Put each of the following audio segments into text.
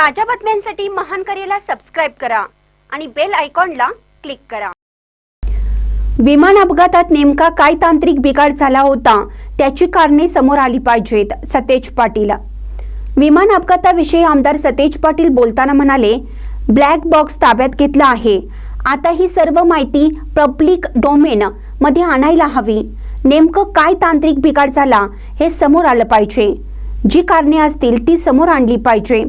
ताज्या बातम्यांसाठी महान करेला सबस्क्राईब करा आणि बेल आयकॉनला क्लिक करा. विमान अपघातात नेमका काय तांत्रिक बिघाड झाला होता त्याची कारणे समोर आली पाहिजेत सतेज पाटील. विमान अपघाताविषयी आमदार सतेज पाटील बोलताना म्हणाले ब्लॅक बॉक्स ताब्यात घेतला आहे. आता ही सर्व माहिती पब्लिक डोमेन मध्ये आणायला हवी. नेमकं काय तांत्रिक बिघाड झाला हे समोर आलं पाहिजे. जी कारणे असतील ती समोर आणली पाहिजे.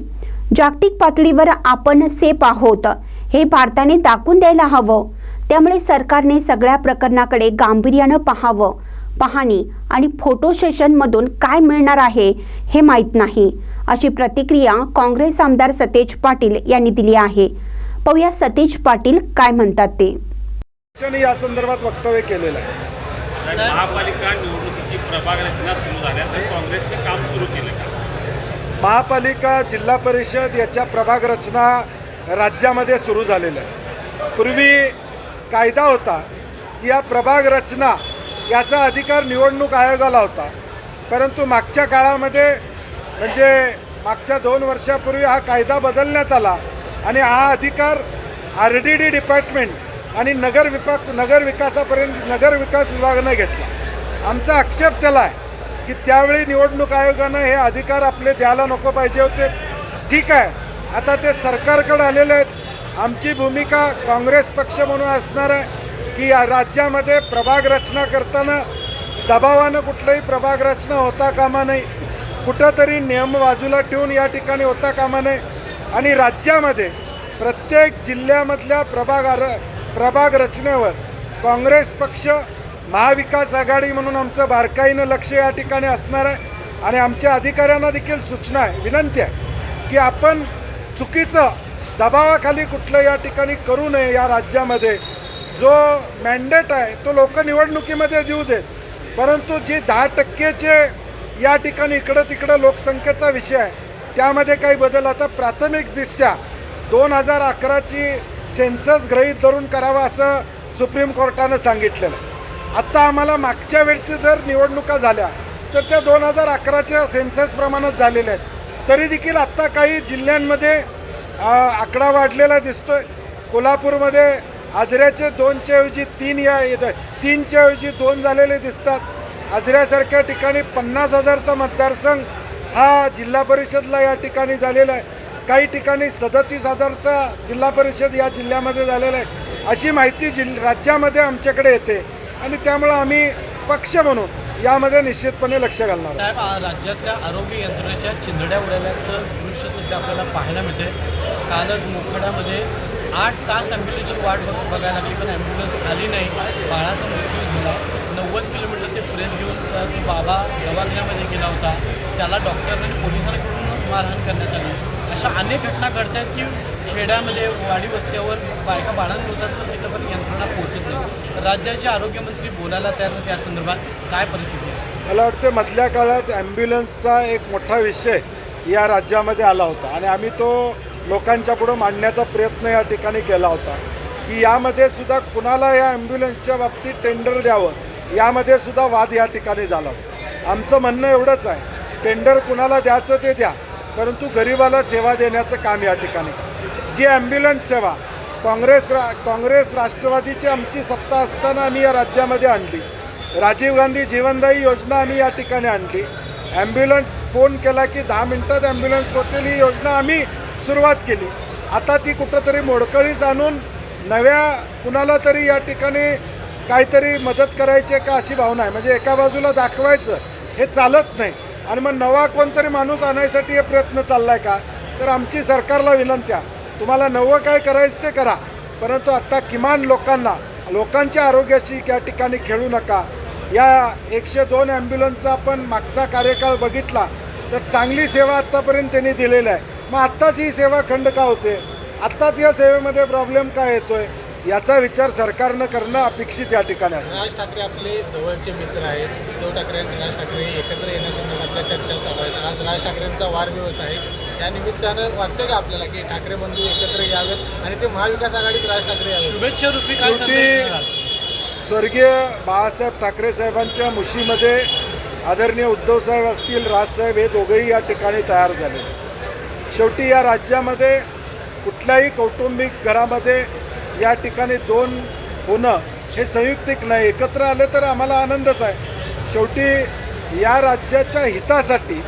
जागतिक पातळीवर आपण सेफ आहोत. हे भारताने दाखवून द्यायला हवं. त्यामुळे सरकारने सगळ्या प्रकरणाकडे गांभीर्यानं पाहावं. पाहणी आणि फोटो सेशनमधून काय मिळणार आहे हे माहीत नाही. अशी प्रतिक्रिया काँग्रेस आमदार सतेज पाटील यांनी दिली आहे. पाहूया सतेज पाटील काय म्हणतात ते. या संदर्भात वक्तव्य केलेलं आहे. महापालिका निवडणुकीची प्रभाग रचना सुरू झाल्या तर काँग्रेसने काम सुरू केलं. महापालिका जिल्हा परिषद याच्या प्रभाग रचना राज्यामध्ये सुरू झालेल्या आहे पूर्वी कायदा होता की या प्रभाग रचना याचा अधिकार निवडणूक आयोगाला होता. परंतु मागच्या काळामध्ये म्हणजे मागच्या दोन वर्षापूर्वी हा कायदा बदलण्यात आला आणि हा अधिकार आर डी डी डिपार्टमेंट आणि नगर विपा नगर विकासापर्यंत नगर विकास विभागानं घेतला. आमचा आक्षेप त्याला आहे की त्यावेळी निवडणूक आयोगानं हे अधिकार आपले द्यायला नको पाहिजे होते. ठीक आहे. आता ते सरकारकडे आलेले आहेत. आमची भूमिका काँग्रेस पक्ष म्हणून असणार आहे की या राज्यामध्ये प्रभाग रचना करताना दबावानं कुठलंही प्रभाग रचना होता कामा नाही कुठंतरी नियम बाजूला ठेवून या ठिकाणी होता कामा नये. आणि राज्यामध्ये प्रत्येक जिल्ह्यामधल्या प्रभाग आर- प्रभाग रचनेवर काँग्रेस पक्ष महाविकास आघाडी म्हणून आमचं बारकाईनं लक्ष या ठिकाणी असणार आहे आणि आमच्या अधिकाऱ्यांना देखील सूचना आहे विनंती आहे की आपण चुकीचं दबावाखाली कुठलं या ठिकाणी करू नये या राज्यामध्ये. जो मॅन्डेट आहे तो लोक निवडणुकीमध्ये देऊ देत. परंतु जे दहा टक्केचे या ठिकाणी इकडं तिकडं लोकसंख्येचा विषय आहे त्यामध्ये काही बदल आता प्राथमिकदृष्ट्या दोन हजार अकराची सेन्सस ग्रहीत धरून करावा असं सुप्रीम कोर्टानं सांगितलेलं आहे. आत्ता आम्हाला मागच्या वेळची जर निवडणुका झाल्या तर त्या दोन हजार अकराच्या सेन्ससप्रमाणेच झालेल्या आहेत. तरी देखील आत्ता काही जिल्ह्यांमध्ये आकडा वाढलेला दिसतो आहे कोल्हापूरमध्ये आजऱ्याचे दोनच्या ऐवजी तीन या तीनच्या ऐवजी दोन झालेले दिसतात. आजऱ्यासारख्या ठिकाणी पन्नास हजारचा मतदारसंघ हा जिल्हा परिषदला या ठिकाणी झालेला आहे. काही ठिकाणी सदतीस हजारचा जिल्हा परिषद या जिल्ह्यामध्ये झालेला आहे. अशी माहिती जिल राज्यामध्ये आमच्याकडे येते. आणि त्यामुळं आम्ही पक्ष म्हणून यामध्ये निश्चितपणे लक्ष घालणार साहेब आ- राज्यातल्या आरोग्य यंत्रणेच्या चिंधड्या उडाल्याचं दृश्य सध्या आपल्याला पाहायला मिळते कालच मोखाड्यामध्ये आठ तास ॲम्ब्युलन्सची वाट बघ बघायला लागली पण ॲम्ब्युलन्स आली नाही. बाळाचा मृत्यू झाला. नव्वद किलोमीटर ते पुण्यात घेऊन अ, तो बाबा दवाखान्यामध्ये गेला होता. त्याला डॉक्टरांनी पोलिसांकडून मारहाण करण्यात आली. अशा अनेक घटना घडतात की खेड्यामध्ये वाडी वस्त्यावर बायका बाळांत पण तिथं पण यंत्रणा पोहोचत नाही. राज्याचे आरोग्यमंत्री बोलायला तयार नाही त्या संदर्भात. काय परिस्थिती आहे? मला वाटते मधल्या काळात ॲम्ब्युलन्सचा एक मोठा विषय या राज्यामध्ये आला होता आणि आम्ही तो लोकांच्या पुढं मांडण्याचा प्रयत्न या ठिकाणी केला होता. की यामध्ये सुद्धा कुणाला या ॲम्ब्युलन्सच्या बाबतीत टेंडर द्यावं यामध्ये सुद्धा वाद या ठिकाणी झाला होता. आमचं म्हणणं एवढंच आहे टेंडर कुणाला द्यायचं ते द्या. परंतु गरिबाला सेवा देण्याचं काम या ठिकाणी. जी ॲम्ब्युलन्स सेवा काँग्रेस रा काँग्रेस राष्ट्रवादीची आमची सत्ता असताना आम्ही या राज्यामध्ये आणली. राजीव गांधी जीवनदायी योजना आम्ही या ठिकाणी आणली. ॲम्ब्युलन्स फोन केला की दहा मिनटात ॲम्ब्युलन्स पोचेल ही योजना आम्ही सुरुवात केली. आता ती कुठंतरी मोडकळीस आणून नव्या कुणाला तरी या ठिकाणी काहीतरी मदत करायची आहे का अशी भावना आहे. म्हणजे एका बाजूला दाखवायचं हे चालत नाही. आणि मग नवा कोणतरी माणूस आणायसाठी हे प्रयत्न चालला आहे का? तर आमची सरकारला विनंत्या तुम्हाला नवं काय करायचं ते करा. परंतु आत्ता किमान लोकांना लोकांच्या आरोग्याशी या ठिकाणी खेळू नका. या एकशे दोन ॲम्ब्युलन्सचा आपण मागचा कार्यकाळ बघितला तर चांगली सेवा आत्तापर्यंत त्यांनी दिलेली आहे. मग आत्ताच ही सेवा खंड का होते? आत्ताच या सेवेमध्ये प्रॉब्लेम काय आहे याचा विचार सरकारनं करणं अपेक्षित या ठिकाणी असतं. राज ठाकरे आपले जवळचे मित्र आहेत. उद्धव ठाकरे आणि राज ठाकरे एकत्र येण्यासंदर्भातल्या चर्चा चालू आहेत. आज राज ठाकरेंचा वाढदिवस आहे. त्या निमित्तानं वाटतं का आपल्याला की ठाकरे बंधू एकत्र यावेत आणि ते महाविकास आघाडीत राज ठाकरे यावेत? शुभेच्छा रूपी काय शेवटी-? स्वर्गीय बाळासाहेब ठाकरे साहेबांच्या मुशीमध्ये आदरणीय उद्धवसाहेब असतील राजसाहेब हे दोघंही या ठिकाणी तयार झाले शेवटी या राज्यामध्ये कुठल्याही कौटुंबिक घरामध्ये या ठिकाणी दोन होणं हे संयुक्तिक नाही एकत्र आलं तर आम्हाला आनंदच आहे. शेवटी या राज्याच्या हितासाठी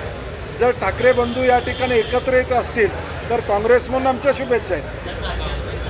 जर ठाकरे बंधू या ठिकाणी एकत्र येत असतील तर काँग्रेस म्हणून आमच्या शुभेच्छा आहेत.